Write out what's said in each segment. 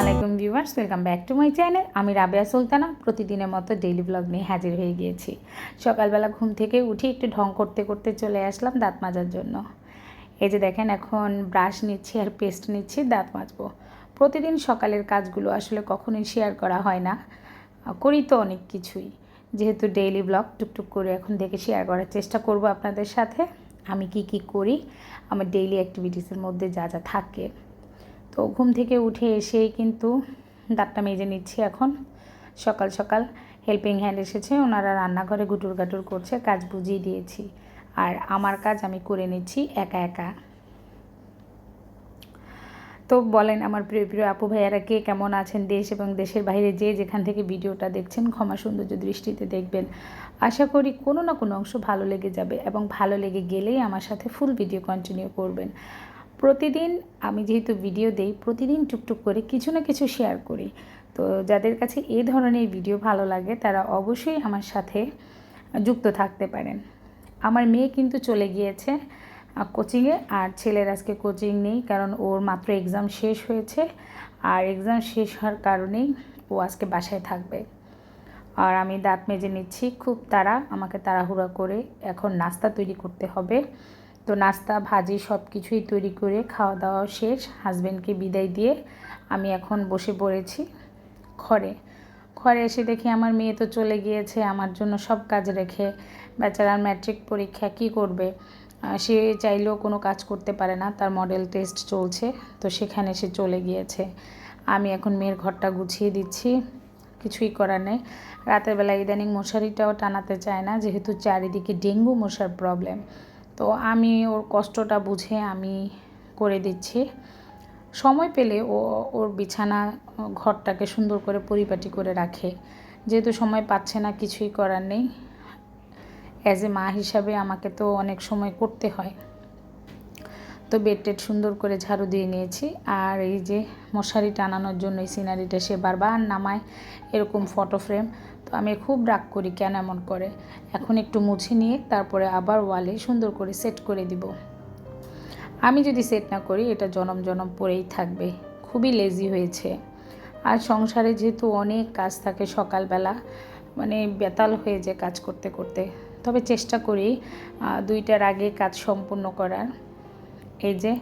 আলাইকুম viewers, welcome back to my channel. আমি রাবেয়া সুলতানা, প্রতিদিনের মতো ডেইলি ব্লগ নিয়ে হাজির হয়ে গিয়েছি। সকালবেলা ঘুম থেকে উঠে একটু ঢং করতে করতে চলে আসলাম দাঁত মাজার জন্য। এই যে দেখেন, এখন ব্রাশ নিচ্ছি আর পেস্ট নিচ্ছি, দাঁত মাজবো। প্রতিদিন সকালের কাজগুলো আসলে কখনোই শেয়ার করা হয় না। করি তো অনেক কিছুই। যেহেতু ডেইলি ব্লগ টুকটুক করে এখন দেখে শেয়ার করার চেষ্টা করব আপনাদের সাথে। আমি কি কি করি, আমার ডেইলি অ্যাক্টিভিটিসের মধ্যে যা যা থাকে। তো ঘুম থেকে উঠে এসেই কিন্তু দাঁতটা মেজে নিচ্ছি এখন। সকাল সকাল হেল্পিং হ্যান্ড এসেছে, ওনারা রান্নাঘরে গুটুর গাটুর করছে, কাজ বুঝিয়ে দিয়েছি। আর আমার কাজ আমি করে নিচ্ছি একা একা। তো বলেন আমার প্রিয় প্রিয় আপু ভাইয়ারা কে কেমন আছেন? দেশ এবং দেশের বাইরে যে যেখান থেকে ভিডিওটা দেখছেন, ক্ষমা সৌন্দর্য দৃষ্টিতে দেখবেন। আশা করি কোনো না কোনো অংশ ভালো লেগে যাবে এবং ভালো লেগে গেলেই আমার সাথে ফুল ভিডিও কন্টিনিউ করবেন। প্রতিদিন আমি যেহেতু ভিডিও দেই, প্রতিদিন টুকটুক করে কিছু না কিছু শেয়ার করি। তো যাদের কাছে এই ধরনের ভিডিও ভালো লাগে, তারা অবশ্যই আমার সাথে যুক্ত থাকতে পারেন। আমার মেয়ে কিন্তু চলে গিয়েছে কোচিংয়ে আর ছেলের আজকে কোচিং নেই, কারণ ওর মাত্র এক্সাম শেষ হয়েছে। আর এক্সাম শেষ হওয়ার কারণেই ও আজকে বাসায় থাকবে। আর আমি দাঁত মেজে নিচ্ছি, খুব তাড়া, আমাকে তাড়াহুড়া করে এখন নাস্তা তৈরি করতে হবে। তো নাস্তা, ভাজি সব কিছুই তৈরি করে খাওয়া দাওয়া শেষ। হাজব্যান্ডকে বিদায় দিয়ে আমি এখন বসে পড়েছি ঘরে। ঘরে এসে দেখি আমার মেয়ে তো চলে গিয়েছে, আমার জন্য সব কাজ রেখে বেচারার ম্যাট্রিক পরীক্ষা কি করবে? সে চাইলেও কোনো কাজ করতে পারে না, তার মডেল টেস্ট চলছে, তো সেখানে সে চলে গিয়েছে। আমি এখন মেয়ের ঘরটা গুছিয়ে দিচ্ছি, কিছুই করার নেই। রাতের বেলা ইদানিং মশারিটাও টানাতে চায় না, যেহেতু চারিদিকে ডেঙ্গু মশার প্রবলেম। তো আমি ওর কষ্টটা বুঝে আমি করে দিচ্ছি। সময় পেলে ও, ওর বিছানা, ঘরটাকে সুন্দর করে পরিপাটি করে রাখে। যেহেতু সময় পাচ্ছে না, কিছুই করার নেই। অ্যাজ এ মা হিসাবে আমাকে তো অনেক সময় করতে হয়। তো বেড টেড সুন্দর করে ঝাড়ু দিয়ে নিয়েছি। আর এই যে মশারি টানানোর জন্য এই সিনারিটা সে বারবার নামায়, এরকম ফটো ফ্রেম তো আমি খুব রাগ করি কেন এমন করে? এখন একটু মুছে নিয়ে তারপরে আবার ওয়ালে সুন্দর করে সেট করে দিব। আমি যদি সেট না করি, এটা জনম জনম পরেই থাকবে। খুবই লেজি হয়েছে। আর সংসারে যেহেতু অনেক কাজ থাকে সকালবেলা মানে বেতাল হয়ে যায় কাজ করতে করতে। তবে চেষ্টা করি দুইটার আগে কাজ সম্পূর্ণ করার। এই যে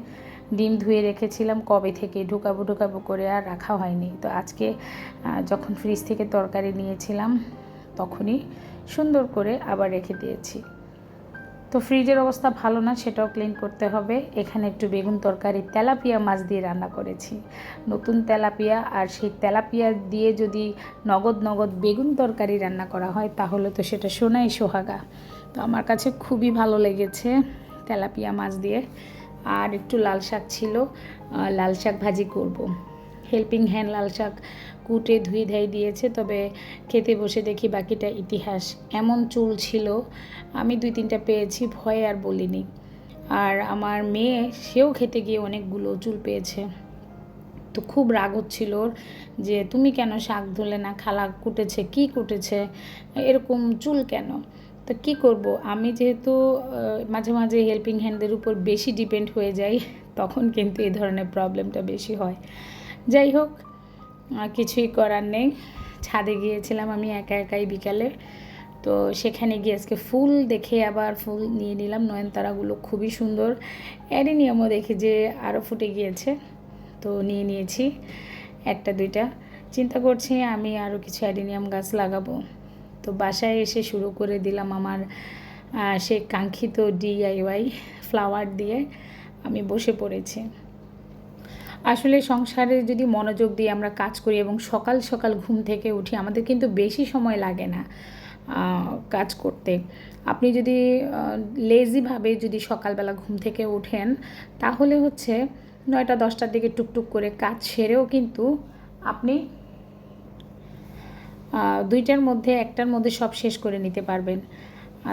ডিম ধুয়ে রেখেছিলাম, কবে থেকে ঢুকাবো ঢুকাবো করে আর রাখা হয়নি। তো আজকে যখন ফ্রিজ থেকে তরকারি নিয়েছিলাম, তখনই সুন্দর করে আবার রেখে দিয়েছি। তো ফ্রিজের অবস্থা ভালো না, সেটাও ক্লিন করতে হবে। এখানে একটু বেগুন তরকারি, তেলাপিয়া মাছ দিয়ে রান্না করেছি। নতুন তেলাপিয়া আর সেই তেলাপিয়া দিয়ে যদি নগদ নগদ বেগুন তরকারি রান্না করা হয়, তাহলে তো সেটা সোনাই সোহাগা। তো আমার কাছে খুবই ভালো লেগেছে তেলাপিয়া মাছ দিয়ে। আর একটু লাল শাক ছিল লাল শাক ভাজি করব। হেল্পিং হ্যান্ড লাল শাক কুটে ধুয়ে ধাই দিয়েছে, তবে খেতে বসে দেখি বাকিটা ইতিহাস। এমন চুল ছিল, আমি দুই তিনটা পেয়েছি, ভয়ে আর বলিনি। আর আমার মেয়ে, সেও খেতে গিয়ে অনেকগুলো চুল পেয়েছে। তো খুব রাগ হচ্ছিল ওর যে, তুমি কেন শাক ধুলে না? খালা কুটেছে, কি কুটেছে? এরকম চুল কেন? তো কি করব? আমি যেহেতু মাঝে মাঝে হেল্পিং হ্যান্ডদের উপর বেশি ডিপেন্ড হয়ে যাই, তখন কিন্তু এই ধরনের প্রবলেমটা বেশি হয়। যাই হোক কিছুই করার নেই। ছাদে গিয়েছিলাম আমি একা একাই বিকালে। তো সেখানে গিয়ে আজকে ফুল দেখে আবার ফুল নিয়ে নিলাম। নয়নতারাগুলো খুবই সুন্দর। অ্যাডিনিয়ামও দেখি যে আরও ফুটে গিয়েছে। তো নিয়ে নিয়েছি, একটা দুইটা। চিন্তা করছি আমি আরও কিছু অ্যাডিনিয়াম গাছ লাগাবো। তো বাসায় এসে শুরু করে দিলাম আমার সে কাঙ্ক্ষিত ডিআইওয়াই ফ্লাওয়ার দিয়ে আমি বসে পড়েছি। আসলে সংসারে যদি মনোযোগ দিয়ে আমরা কাজ করি এবং সকাল সকাল ঘুম থেকে উঠি, আমাদের কিন্তু বেশি সময় লাগে না কাজ করতে। আপনি যদি লেজিভাবে যদি সকালবেলা ঘুম থেকে ওঠেন, তাহলে হচ্ছে নয়টা দশটার দিকে টুকটুক করে কাজ সেরেও কিন্তু আপনি দুইটার মধ্যে, একটার মধ্যে সব শেষ করে নিতে পারবেন।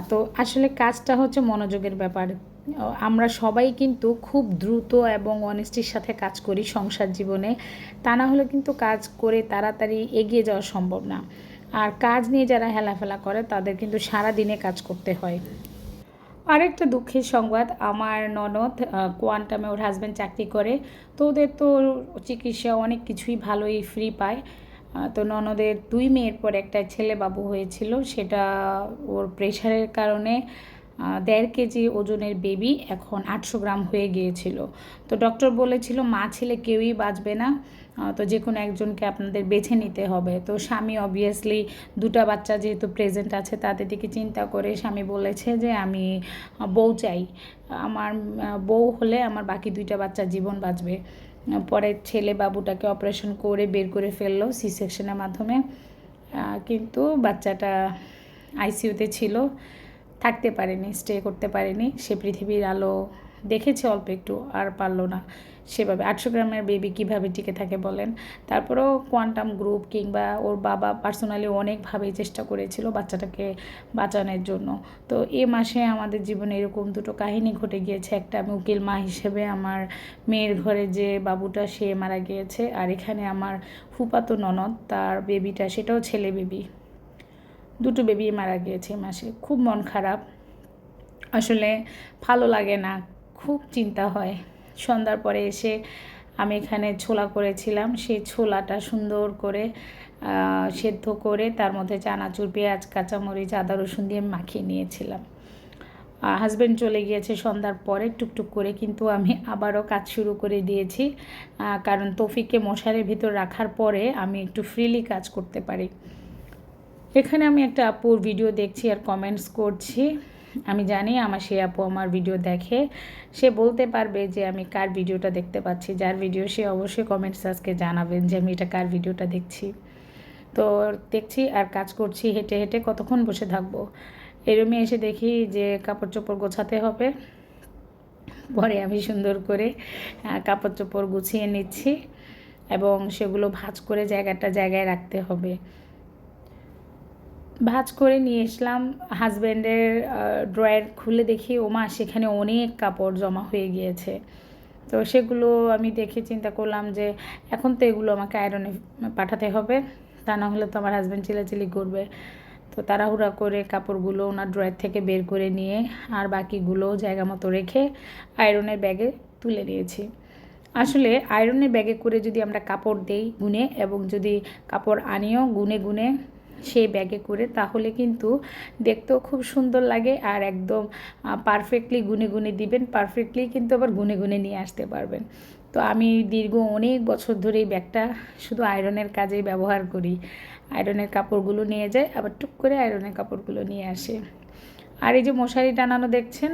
তো আসলে কাজটা হচ্ছে মনোযোগের ব্যাপার। আমরা সবাই কিন্তু খুব দ্রুত এবং অনেস্টির সাথে কাজ করি সংসার জীবনে। তা না হলে কিন্তু কাজ করে তাড়াতাড়ি এগিয়ে যাওয়া সম্ভব না। আর কাজ নিয়ে যারা হেলাফেলা করে, তাদের কিন্তু সারা দিনে কাজ করতে হয়। আরেকটা দুঃখের সংবাদ, আমার ননদ কোয়ান্টামে ওর হাজব্যান্ড চাকরি করে। তো ওদের তো চিকিৎসা অনেক কিছুই ভালোই ফ্রি পায়। তো ননদের দুই মেয়ের পর একটা ছেলে বাবু হয়েছিল, সেটা ওর প্রেশারের কারণে দেড় কেজি ওজনের বেবি এখন আটশো গ্রাম হয়ে গিয়েছিল। তো ডক্টর বলেছিল, মা ছেলে কেউই বাঁচবে না তো যে কোনো একজনকে আপনাদের বেছে নিতে হবে। তো স্বামী অবভিয়াসলি দুটা বাচ্চা যেহেতু প্রেজেন্ট আছে, তাদের দিকে চিন্তা করে স্বামী বলেছে যে, আমি বউ চাই। আমার বউ হলে আমার বাকি দুইটা বাচ্চা জীবন বাঁচবে। পরে ছেলে বাবুটাকে অপারেশন করে বের করে ফেলল সি সেকশনের মাধ্যমে কিন্তু বাচ্চাটা আইসিইউতে ছিল, থাকতে পারেনি স্টে করতে পারেনি। সে পৃথিবীর আলো দেখেছে অল্প একটু, আর পারল না সেভাবে। আটশো গ্রামের বেবি কীভাবে টিকে থাকে বলেন? তারপরেও কোয়ান্টাম গ্রুপ কিংবা ওর বাবা পার্সোনালি অনেকভাবেই চেষ্টা করেছিল বাচ্চাটাকে বাঁচানোর জন্য। তো এ মাসে আমাদের জীবনে এরকম দুটো কাহিনী ঘটে গিয়েছে। একটা আমি উকিল মা হিসেবে আমার মেয়ের ঘরে যে বাবুটা, সে মারা গিয়েছে। আর এখানে আমার ফুপাতো ননদ, তার বেবিটা সেটাও ছেলে বেবি দুটো বেবি মারা গিয়েছে মাসে। খুব মন খারাপ। আসলে ভালো লাগে না খুব চিন্তা হয়। সন্ধ্যার পরে এসে আমি এখানে ছোলা করেছিলাম। সেই ছোলাটা সুন্দর করে সেদ্ধ করে তার মধ্যে চানাচুর, পেঁয়াজ, কাঁচামরিচ, আদা, রসুন দিয়ে মাখিয়ে নিয়েছিলাম। হাজব্যান্ড চলে গিয়েছে সন্ধ্যার পরে টুকটুক করে, কিন্তু আমি আবারও কাজ শুরু করে দিয়েছি। কারণ তৌফিককে মশারের ভিতর রাখার পরে আমি একটু ফ্রিলি কাজ করতে পারি। এখানে আমি একটা আপুর ভিডিও দেখছি আর কমেন্টস করছি। আমি জানি আমার সেই আপু আমার ভিডিও দেখে, সে বলতে পারবে যে আমি কার ভিডিওটা দেখতে পাচ্ছি। যার ভিডিও সে অবশ্যই কমেন্টস আজকে জানাবেন যে আমি এটা কার ভিডিওটা দেখছি। তো দেখছি আর কাজ করছি, হেঁটে হেঁটে কতক্ষণ বসে থাকব। এরমই এসে দেখি যে কাপড় চোপড় গোছাতে হবে। পরে আমি সুন্দর করে কাপড় চোপড় গুছিয়ে নিচ্ছি এবং সেগুলো ভাঁজ করে জায়গাটা জায়গায় রাখতে হবে। ভাঁজ করে নিয়ে এসলাম। হাজব্যান্ডের ড্রয়ার খুলে দেখি, ওমা, সেখানে অনেক কাপড় জমা হয়ে গিয়েছে। তো সেগুলো আমি দেখে চিন্তা করলাম যে, এখন তো এগুলো আমাকে আয়রনে পাঠাতে হবে। তা না হলে তো আমার হাজব্যান্ড চিলাচিলি করবে। তো তাড়াহুড়া করে কাপড়গুলো ওনার ড্রয়ার থেকে বের করে নিয়ে আর বাকিগুলো জায়গা মতো রেখে আয়রনের ব্যাগে তুলে নিয়েছি। আসলে আয়রনের ব্যাগে করে যদি আমরা কাপড় দেই গুনে এবং যদি কাপড় আনিও গুনে গুনে সেই ব্যাগে করে, তাহলে কিন্তু দেখতেও খুব সুন্দর লাগে আর একদম পারফেক্টলি গুনে গুনে দিবেন পারফেক্টলি কিন্তু আবার গুনে গুনে নিয়ে আসতে পারবেন। তো আমি দীর্ঘ অনেক বছর ধরে এই ব্যাগটা শুধু আয়রনের কাজেই ব্যবহার করি। আয়রনের কাপড়গুলো নিয়ে যায়, আবার টুক করে আয়রনের কাপড়গুলো নিয়ে আসে। আর এই যে মশারি টানানো দেখছেন,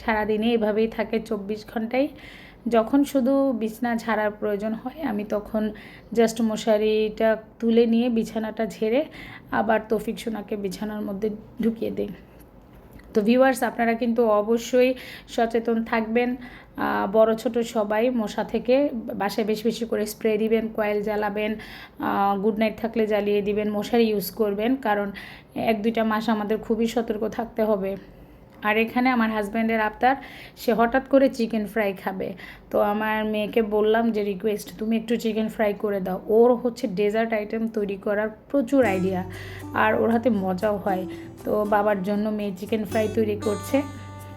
সারাদিনে এভাবেই থাকে, চব্বিশ ঘন্টায়। যখন শুধু বিছনা ঝাড়ার প্রয়োজন হয়, আমি তখন জাস্ট মশারিটা তুলে নিয়ে বিছানাটা ঝেড়ে আবার তৌফিক সোনাকে বিছানার মধ্যে ঢুকিয়ে দিই। তো ভিউয়ার্স আপনারা কিন্তু অবশ্যই সচেতন থাকবেন। বড় ছোট সবাই মশা থেকে বাসায় বেশি বেশি করে স্প্রে দিবেন কয়েল জ্বালাবেন গুড নাইট থাকলে জ্বালিয়ে দিবেন, মশারি ইউজ করবেন, কারণ এক দুইটা মাস আমাদের খুবই সতর্ক থাকতে হবে। আর এখানে আমার হাজব্যান্ডের আবদার, সে হঠাৎ করে চিকেন ফ্রাই খাবে। তো আমার মেয়েকে বললাম যে রিকোয়েস্ট তুমি একটু চিকেন ফ্রাই করে দাও। ওর হচ্ছে ডেজার্ট আইটেম তৈরি করার প্রচুর আইডিয়া আর ওর হাতে মজাও হয়। তো বাবার জন্য মেয়ে চিকেন ফ্রাই তৈরি করছে।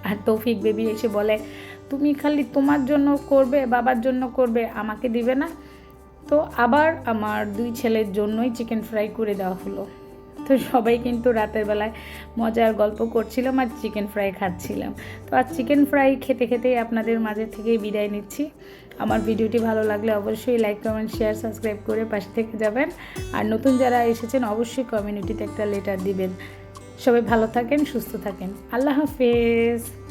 আর তৌফিক বেবি এসে বলে, তুমি খালি তোমার জন্য করবে, বাবার জন্য করবে, আমাকে দিবে না। তো আবার আমার দুই ছেলের জন্যই চিকেন ফ্রাই করে দেওয়া হলো। তো সবাই কিন্তু রাতের বেলায় মজার গল্প করছিলাম আর চিকেন ফ্রাই খাচ্ছিলাম। তো আর চিকেন ফ্রাই খেতে খেতেই আপনাদের মাঝে থেকেই বিদায় নিচ্ছি। আমার ভিডিওটি ভালো লাগলে অবশ্যই লাইক কমেন্ট শেয়ার সাবস্ক্রাইব করে পাশে থেকে যাবেন। আর নতুন যারা এসেছেন, অবশ্যই কমিউনিটিতে একটা লেটার দিবেন। সবাই ভালো থাকেন, সুস্থ থাকেন। আল্লাহ হাফেজ।